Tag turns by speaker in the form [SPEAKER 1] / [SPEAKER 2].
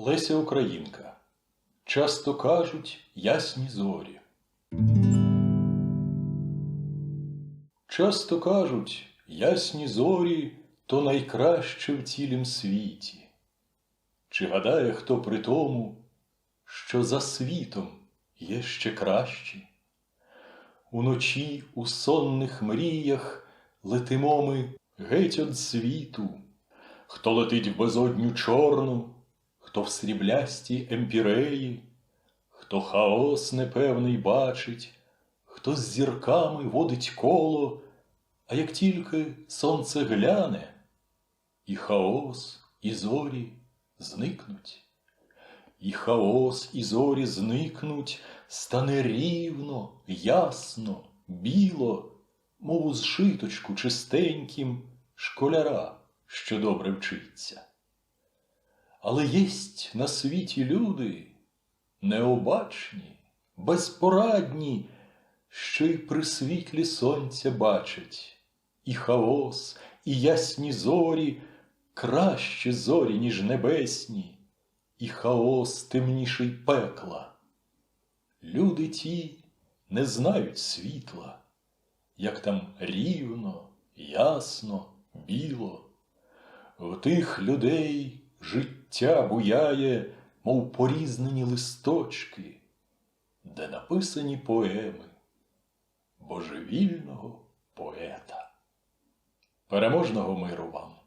[SPEAKER 1] Леся Українка. Часто кажуть ясні зорі. Часто кажуть, ясні зорі то найкраще в цілім світі. Чи гадає хто при тому, що за світом є ще кращі? Уночі у сонних мріях летимо ми геть од світу, хто летить в безодню чорну, хто в сріблясті емпіреї, хто хаос непевний бачить, хто з зірками водить коло, а як тільки сонце гляне, і хаос, і зорі зникнуть, і хаос, і зорі зникнуть, стане рівно, ясно, біло, мов у зшиточку чистеньким школяра, що добре вчиться. Але єсть на світі люди необачні, безпорадні, що й при світлі сонця бачать і хаос, і ясні зорі, кращі зорі, ніж небесні, і хаос темніший пекла. Люди ті не знають світла, як там рівно, ясно, біло. В тих людей життя буяє, мов порізнені листочки, де написані поеми божевільного поета. Переможного миру вам!